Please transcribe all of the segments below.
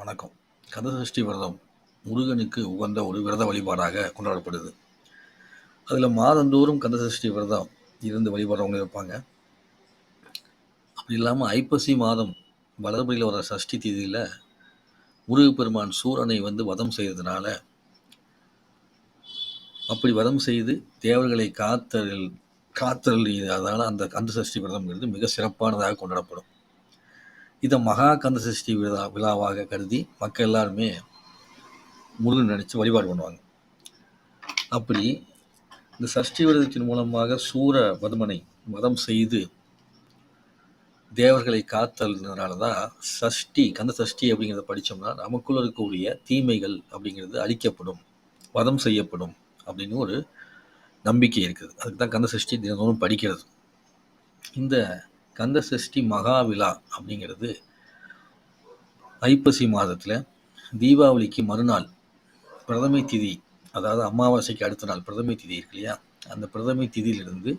வணக்கம். கந்தசஷ்டி விரதம் முருகனுக்கு உகந்த ஒரு விரத வழிபாடாக கொண்டாடப்படுது. அதில் மாதந்தோறும் கந்தசஷ்டி விரதம் இருந்து வழிபடுறவங்க இருப்பாங்க. அப்படி இல்லாமல் ஐப்பசி மாதம் வளர்பிறையில் வர சஷ்டி தேதியில் முருகப்பெருமான் சூரனை வந்து வதம் செய்ததுனால அப்படி வதம் செய்து தேவர்களை காத்தல் காத்தல் அதனால் அந்த கந்த சஷ்டி விரதம்ங்கிறது மிக சிறப்பானதாக கொண்டாடப்படும். இதை மகா கந்த சஷ்டி விழா விழாவாக கருதி மக்கள் எல்லாருமே முருகன் நினச்சி வழிபாடு பண்ணுவாங்க. அப்படி இந்த சஷ்டி விரதத்தின் மூலமாக சூர வதமனை வதம் செய்து தேவர்களை காத்தல்னால தான் சஷ்டி கந்த சஷ்டி அப்படிங்கிறத படித்தோம்னா நமக்குள்ள இருக்கக்கூடிய தீமைகள் அப்படிங்கிறது அழிக்கப்படும் வதம் செய்யப்படும் அப்படின்னு ஒரு நம்பிக்கை இருக்குது. அதுக்கு தான் கந்த சஷ்டி தினந்தோறும் படிக்கிறது. இந்த கந்த சஷ்டி மகா விழா அப்படிங்கிறது ஐப்பசி மாதத்தில் தீபாவளிக்கு மறுநாள் பிரதமை திதி அதாவது அமாவாசைக்கு அடுத்த நாள் பிரதமை திதி இருக்கு இல்லையா? அந்த பிரதமை திதியிலிருந்து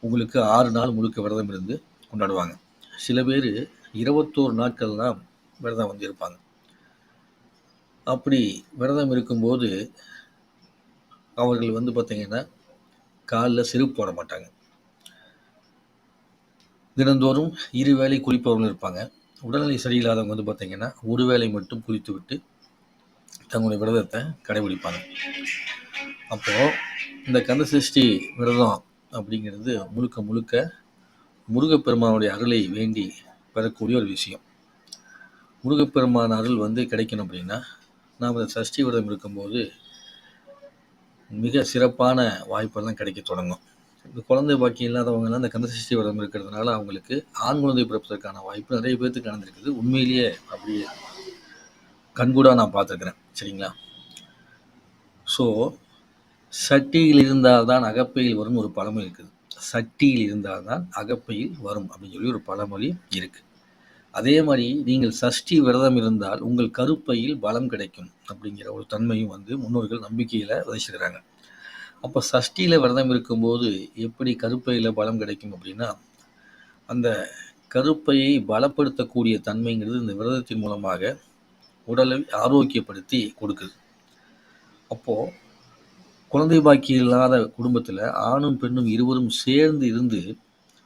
உங்களுக்கு ஆறு நாள் முழுக்க விரதம் இருந்து கொண்டாடுவாங்க. சில பேர் இருபத்தோரு நாட்கள் தான் விரதம் வந்து இருப்பாங்க. அப்படி விரதம் இருக்கும்போது அவர்கள் வந்து பார்த்திங்கன்னா காலில் செருப்பு போட மாட்டாங்க. தினந்தோறும் இரு வேளை குளிப்பவர்கள் இருப்பாங்க. உடல்நிலை சரியில்லாதவங்க வந்து பார்த்திங்கன்னா ஒரு வேலை மட்டும் குளித்து விட்டு தங்களுடைய விரதத்தை கடைபிடிப்பாங்க. அப்போது இந்த கந்த சிருஷ்டி விரதம் அப்படிங்கிறது முழுக்க முழுக்க முருகப்பெருமானுடைய அருளை வேண்டி பெறக்கூடிய ஒரு விஷயம். முருகப்பெருமான அருள் வந்து கிடைக்கணும் அப்படின்னா நாம் இந்த சஷ்டி விரதம் இருக்கும்போது மிக சிறப்பான வாய்ப்பெல்லாம் கிடைக்க தொடங்கும். இந்த குழந்தை பாக்கியம் இல்லாதவங்கலாம் இந்த கந்தசஷ்டி விரதம் இருக்கிறதுனால அவங்களுக்கு ஆண் குழந்தை பிறப்பதற்கான வாய்ப்பு நிறைய பேர்த்துக்கு நடந்திருக்குது. உண்மையிலேயே அப்படியே கண்கூடாக நான் பார்த்துருக்குறேன். சரிங்களா? ஸோ சட்டியில் இருந்தால்தான் அகப்பையில் வரும் ஒரு பழமொழி இருக்குது. சட்டியில் இருந்தால் தான் அகப்பையில் வரும் அப்படின்னு சொல்லி ஒரு பழமொழி இருக்குது அதே மாதிரி நீங்கள் சஷ்டி விரதம் இருந்தால் உங்கள் கருப்பையில் பலம் கிடைக்கும் அப்படிங்கிற ஒரு தன்மையும் வந்து முன்னோர்கள் நம்பிக்கையில் விதைச்சிருக்கிறாங்க. அப்போ சஷ்டியில் விரதம் இருக்கும்போது எப்படி கருப்பையில் பலம் கிடைக்கும் அப்படின்னா அந்த கருப்பையை பலப்படுத்தக்கூடிய தன்மைங்கிறது இந்த விரதத்தின் மூலமாக உடலை ஆரோக்கியப்படுத்தி கொடுக்குது. அப்போது குழந்தை பாக்கி இல்லாத குடும்பத்தில் ஆணும் பெண்ணும் இருவரும் சேர்ந்து இருந்து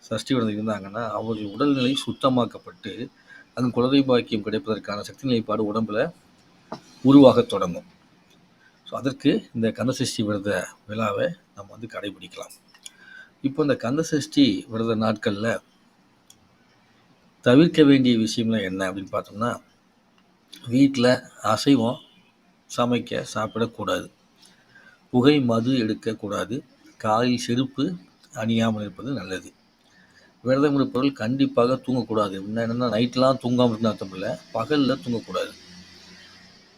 சஷ்டி விரதம் இருந்தாங்கன்னா அவர்கள் உடல்நிலை சுத்தமாக்கப்பட்டு அந்த குழந்தை பாக்கியம் கிடைப்பதற்கான சக்தி நிலைப்பாடு உடம்புல உருவாக தொடங்கும். ஸோ அதற்கு இந்த கந்தசஷ்டி விரத விழாவை நம்ம வந்து கடைபிடிக்கலாம். இப்போ இந்த கந்தசஷ்டி விரத நாட்களில் தவிர்க்க வேண்டிய விஷயம்லாம் என்ன அப்படின்னு பார்த்தோம்னா வீட்டில் அசைவம் சமைக்க சாப்பிடக்கூடாது. புகை மது எடுக்கக்கூடாது. காலில் செருப்பு அணியாமல் இருப்பது நல்லது. விரதம் இருப்பவர்கள் கண்டிப்பாக தூங்கக்கூடாது. என்ன என்னென்னா நைட்லாம் தூங்காமல் இருந்தால் அர்த்தம் இல்லை பகலில் தூங்கக்கூடாது.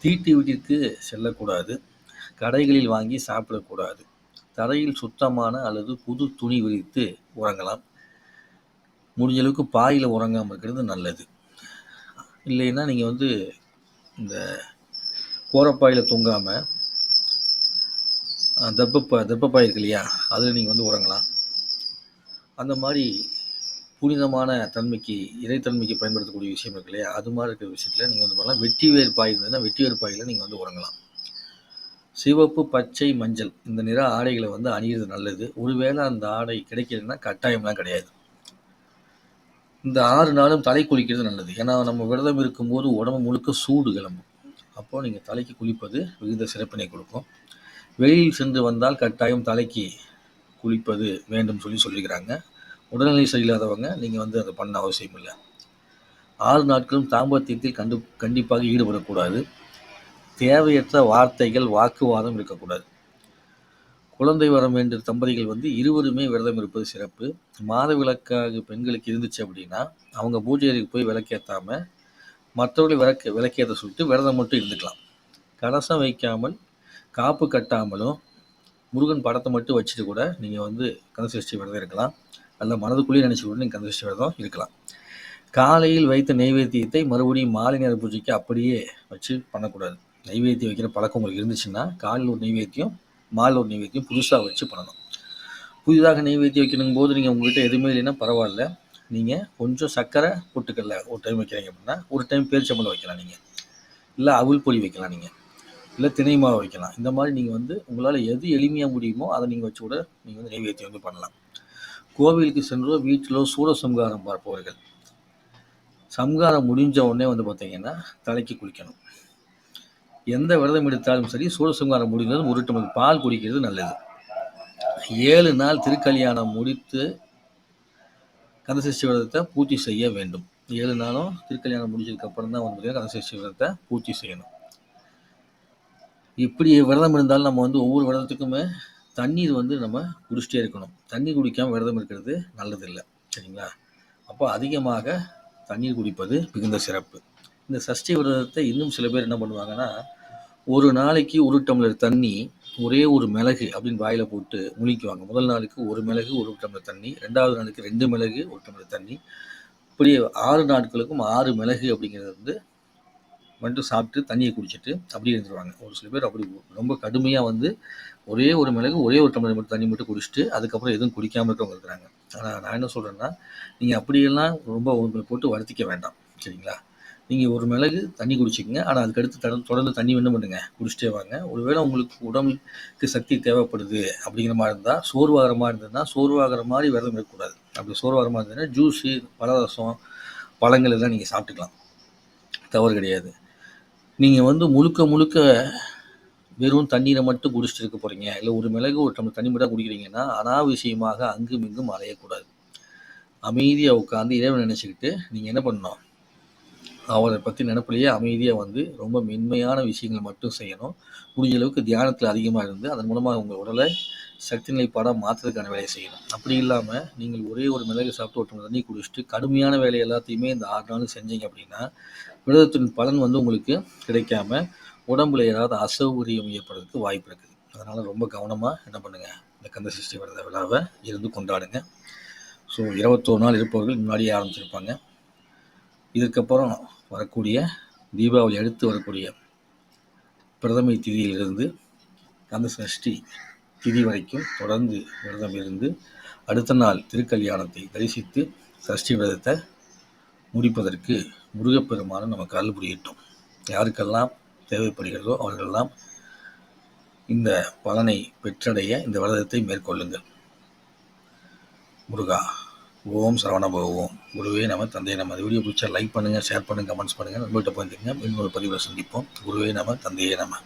தீட்டு வீட்டிற்கு செல்லக்கூடாது. கடைகளில் வாங்கி சாப்பிடக்கூடாது. தரையில் சுத்தமான அல்லது புது துணி விரித்து உறங்கலாம். முடிஞ்ச அளவுக்கு பாயில் உறங்காமல் இருக்கிறது நல்லது. இல்லைன்னா நீங்கள் வந்து இந்த கோரப்பாயில் தூங்காமல் தெப்பப்பா தெப்பப்பாய் இருக்கு இல்லையா அதில் நீங்கள் வந்து உறங்கலாம். அந்த மாதிரி புனிதமான தன்மைக்கு இறைத்தன்மைக்கு பயன்படுத்தக்கூடிய விஷயம் இருக்கு இல்லையா அது மாதிரி இருக்கிற விஷயத்தில் நீங்கள் வந்து பண்ணலாம். வெட்டி வேறு பாய் இருந்ததுன்னா வெட்டி வேறு பாயில் நீங்கள் வந்து உறங்கலாம். சிவப்பு பச்சை மஞ்சள் இந்த நிற ஆடைகளை வந்து அணியிறது நல்லது. ஒருவேளை அந்த ஆடை கிடைக்கலன்னா கட்டாயம்லாம் கிடையாது. இந்த ஆறு நாளும் தலை குளிக்கிறது நல்லது. ஏன்னா நம்ம விரதம் இருக்கும்போது உடம்பு முழுக்க சூடு கிளம்பும். அப்போது நீங்கள் தலைக்கு குளிப்பது மிகுந்த சிறப்பினை கொடுக்கும். வெளியில் சென்று வந்தால் கட்டாயம் தலைக்கு குளிப்பது வேண்டும் சொல்லி சொல்லிக்கிறாங்க. உடல்நிலை சரியில்லாதவங்க நீங்கள் வந்து அதை பண்ண அவசியம் இல்லை ஆறு நாட்களும் தாம்பத்தியத்தில் கண்டு கண்டிப்பாக ஈடுபடக்கூடாது. தேவையற்ற வார்த்தைகள் வாக்குவாதம் இருக்கக்கூடாது. குழந்தை வரம் வேண்டிய தம்பதிகள் வந்து இருவருமே விரதம் இருப்பது சிறப்பு. மாத விளக்காக பெண்களுக்கு இருந்துச்சு அப்படின்னா அவங்க பூஜை அறைக்கு போய் விளக்கேற்றாமல் மற்றவர்களை விளக்க விளக்கேற்ற சொல்லிட்டு விரதம் மட்டும் இருந்துக்கலாம். கலசம் வைக்காமல் காப்பு கட்டாமலும் முருகன் படத்தை மட்டும் வச்சுட்டு கூட நீங்கள் வந்து கந்தசஷ்டி விரதம் இருக்கலாம். அல்ல மனதுக்குள்ளேயே நினச்சி கூட நீங்கள் கந்தசஷ்டி விரதம் இருக்கலாம். காலையில் வைத்த நெய்வேத்தியத்தை மறுபடியும் மாலை நேர பூஜைக்கு அப்படியே வச்சு பண்ணக்கூடாது. நைவேத்தியம் வைக்கிற பழக்கம் உங்களுக்கு இருந்துச்சுன்னா காலில் ஒரு நைவேத்தியம் மாலை ஒரு நைவேத்தியம் புதுசாக வச்சு பண்ணணும். புதிதாக நைவேத்தியம் வைக்கணும் போது நீங்கள் உங்கள்கிட்ட எதுவுமே இல்லைன்னா பரவாயில்ல. நீங்கள் கொஞ்சம் சர்க்கரை பொட்டுக்கல்ல ஒரு டைம் வைக்கிறீங்க அப்படின்னா ஒரு டைம் பேரிச்சம்பளம் வைக்கலாம் நீங்கள் இல்லை அவுள் பொடி வைக்கலாம் நீங்கள் இல்லை திணை மாவு வைக்கலாம். இந்த மாதிரி நீங்கள் வந்து உங்களால் எது எளிமையாக முடியுமோ அதை நீங்கள் வச்சு கூட நீங்கள் வந்து நெய்வேத்தியம் வந்து பண்ணலாம். கோவிலுக்கு சென்றோ வீட்டிலோ சூட சம்காரம் பார்ப்பவர்கள். சம்காரம் முடிஞ்ச உடனே வந்து பார்த்தீங்கன்னா தலைக்கு குளிக்கணும். எந்த விரதம் எடுத்தாலும் சரி சூழசங்காரம் முடிந்ததும் ஒரு டம்ளர் பால் குடிக்கிறது நல்லது. ஏழு நாள் திருக்கல்யாணம் முடித்து கந்தசஷ்டி விரதத்தை பூர்த்தி செய்ய வேண்டும். ஏழு நாளும் திருக்கல்யாணம் முடிஞ்சதுக்கப்புறம் தான் வந்து பார்த்தீங்கன்னா கந்தசஷ்டி விரதத்தை பூர்த்தி செய்யணும். இப்படி விரதம் இருந்தாலும் நம்ம வந்து ஒவ்வொரு விரதத்துக்குமே தண்ணீர் வந்து நம்ம குடிச்சிட்டே இருக்கணும். தண்ணி குடிக்காமல் விரதம் இருக்கிறது நல்லதில்லை. சரிங்களா? அப்போ அதிகமாக தண்ணீர் குடிப்பது மிகுந்த சிறப்பு. இந்த சஷ்டி விரதத்தை இன்னும் சில பேர் என்ன பண்ணுவாங்கன்னா ஒரு நாளைக்கு ஒரு டம்ளர் தண்ணி ஒரே ஒரு மிளகு அப்படின்னு வாயில் போட்டு முழிக்குவாங்க. முதல் நாளுக்கு ஒரு மிளகு ஒரு டம்ளர் தண்ணி ரெண்டாவது நாளுக்கு ரெண்டு மிளகு ஒரு டம்ளர் தண்ணி. இப்படி ஆறு நாட்களுக்கும் ஆறு மிளகு அப்படிங்கிறது வந்து மட்டும் சாப்பிட்டு தண்ணியை குடிச்சிட்டு அப்படியே இருந்துருவாங்க. ஒரு சில பேர் அப்படி ரொம்ப கடுமையாக வந்து ஒரே ஒரு மிளகு ஒரே ஒரு டம்ளர் மட்டும் தண்ணி மட்டும் குடிச்சிட்டு அதுக்கப்புறம் எதுவும் குடிக்காமல் இருக்கவங்க இருக்கிறாங்க. ஆனால் நான் என்ன சொல்கிறேன்னா நீங்கள் அப்படியெல்லாம் ரொம்ப உங்களை போட்டு வருத்திக்க வேண்டாம். சரிங்களா? நீங்கள் ஒரு மிளகு தண்ணி குடிச்சிக்கங்க. ஆனால் அதுக்கடுத்து தொடர்ந்து தொடர்ந்து தண்ணி என்ன பண்ணுங்க. குடிச்சிட்டே வாங்க. ஒருவேளை உங்களுக்கு உடம்புக்கு சக்தி தேவைப்படுது அப்படிங்கிற மாதிரி இருந்தால் சோர்வாகிற மாதிரி இருந்ததுன்னா சோர்வாகிற மாதிரி விரதம் இருக்கக்கூடாது. அப்படி சோர்வாகிற மாதிரி இருந்ததுன்னா ஜூஸு பழரசம் பழங்கள் எல்லாம் நீங்கள் சாப்பிட்டுக்கலாம். தவறு கிடையாது. நீங்கள் வந்து முழுக்க முழுக்க வெறும் தண்ணீரை மட்டும் குடிச்சிட்டு இருக்க போகிறீங்க இல்லை ஒரு மிளகு ஒரு டம்ளர் தண்ணி மட்டும் குடிக்கிறீங்கன்னா அனாவசியமாக அங்கும் இங்கும் அலையக்கூடாது. அமைதியாக உட்காந்து இறைவன் நினச்சிக்கிட்டு நீங்கள் என்ன பண்ணணும்? அவரை பற்றி நினப்பிலேயே அமைதியாக வந்து ரொம்ப மென்மையான விஷயங்கள் மட்டும் செய்யணும். முடிஞ்ச அளவுக்கு தியானத்தில் அதிகமாக இருந்து அதன் மூலமாக உங்கள் உடலை சக்தி நிலைப்பாடாக மாற்றுறதுக்கான வேலையை செய்யணும். அப்படி இல்லாமல் நீங்கள் ஒரே ஒரு மிளகு சாப்பிட்டு ஒரு தண்ணி குடிச்சிட்டு கடுமையான வேலை எல்லாத்தையுமே இந்த ஆறு நாள் செஞ்சீங்க அப்படின்னா விரதத்தின் பலன் வந்து உங்களுக்கு கிடைக்காம உடம்புல ஏதாவது அசௌகரியம் ஏற்படுறதுக்கு வாய்ப்பு இருக்குது. அதனால் ரொம்ப கவனமாக என்ன பண்ணுங்கள் இந்த கந்த சஷ்டி விரத விழாவை இருந்து கொண்டாடுங்க. ஸோ இருபத்தோரு நாள் இருப்பவர்கள் முன்னாடியே ஆரம்பிச்சிருப்பாங்க. இதற்கப்புறம் வரக்கூடிய தீபாவளி அடுத்து வரக்கூடிய பிரதமை திதியிலிருந்து கந்த சஷ்டி திதி வரைக்கும் தொடர்ந்து விரதம் இருந்து அடுத்த நாள் திருக்கல்யாணத்தை தரிசித்து சஷ்டி விரதத்தை முடிப்பதற்கு முருகப்பெருமானும் நமக்கு அருள் புரியட்டும். யாருக்கெல்லாம் தேவைப்படுகிறதோ அவர்களெல்லாம் இந்த பலனை பெற்றடைய இந்த விரதத்தை மேற்கொள்ளுங்கள். முருகா. ஓம் சரவணபவோம் குருவே நம்ம தந்தையை நம்ம வீடியோ பிடிச்சா லைக் பண்ணுங்கள் ஷேர் பண்ணுங்கள் கமெண்ட்ஸ் பண்ணுங்கள் நண்பர்கிட்ட போயிருந்தீங்க இன்னொரு பதிவில் சந்திப்போம். குருவே நம்ம தந்தையே நம்ம